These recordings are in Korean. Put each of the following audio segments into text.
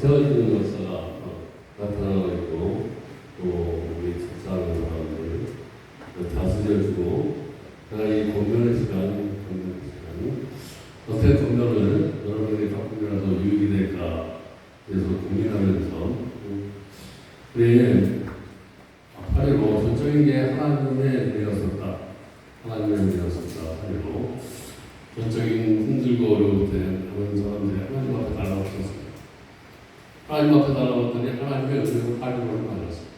세워지는 역사가 어, 나타나고 있고 또 우리 축사하는 사람들 또 다스려 주고 제가 이 공연의 시간, 공연의 시간 어떻게 공연을 여러분에게 조금이라도 유익이 될까 그래서 고민하면서 음, 우리 파리로 전적인 게 하나님의 되었었다 하나님의 되었었다 파리로 전적인 힘들고 어려울 때 그런 사람들이 하나님 앞에 달라붙었습니다. 하나님 앞에 달라붙더니 하나님의 은혜로 하루를 만났어요.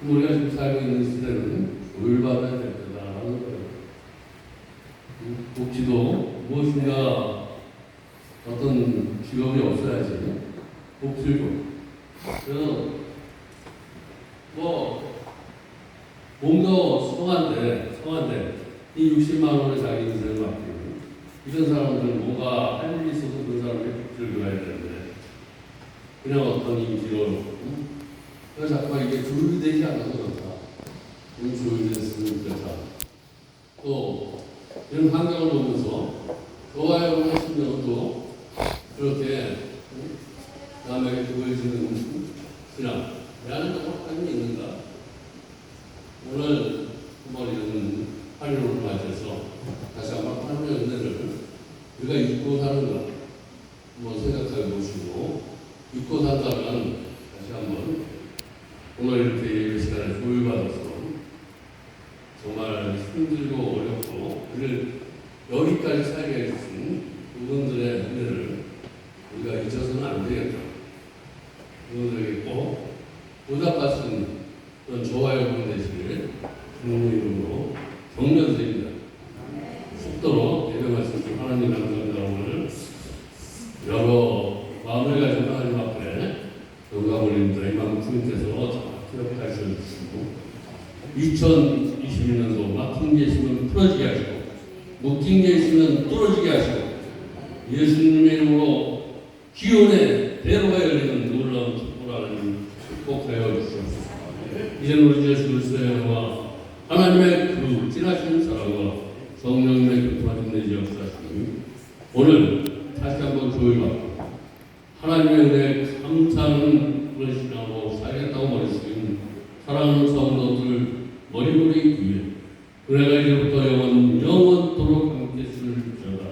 그럼 우리가 지금 살고 있는 시대는 조율받아야 될 때다라는 거예요. 음, 복지도 무엇인가 어떤 직업이 없어야지 복지를 줘. 그래서 뭐 몸도 성한데 성한데 이 60만 원을 자기 인생을 맡기고 이런 사람들 뭐가 할 일이 있어서 그 사람에게 복지를 줘야 되는데 그냥 어떤 음? 그래서 자꾸 이게 조율이 되지 않아서 그렇다. 음, 조율됐으면 좋겠다. 또 이런 환경을 보면서 저와의 하신 명도 그렇게 음? 남에게 보여주는 신앙 내안에 정확한 게 있는가? 오늘 한번 이런 하루를 맞이해서 다시 한번 하나님의 은혜를 우리가 잊고 사는가 한번 생각해 보시고 잊고 산다면 다시 한번 오늘 이렇게 예배 시간에 조율받아서 정말 힘들고 어렵고 우리를 여기까지 살게 해주신 그분들의 은혜를 우리가 잊어서는 안 되겠다. 그분들에게 꼭 보답받은 그런 저와 여러분 되시길 주님의 이름으로 격려드립니다. 속도로 예배 말씀 중 하나님 감사합니다. 오늘 여러 마음을 가진 하나님 영광 올립니다. 이만 주님께서 기억하셔 주시고 2022년도 막힌 게 있으면 풀어지게 하시고 묶인 게 있으면 뚫어지게 하시고 예수님의 이름으로 기온의 대로가 열리는 놀라운 축복을 축복하여 주시옵소서. 이제 우리 예수 그리스도의 은혜와 하나님의 그 진하신 사랑과 성령님의 교통하신 내 역사심이 오늘 다시 한번 조율받고 하나님의 은혜에 감사하는 그런 신앙으로 살겠다고 머리쓰인 사랑하는 성도들 머리머리 위에 은혜가 이제부터 영원 영원토록 함께 있을지어다.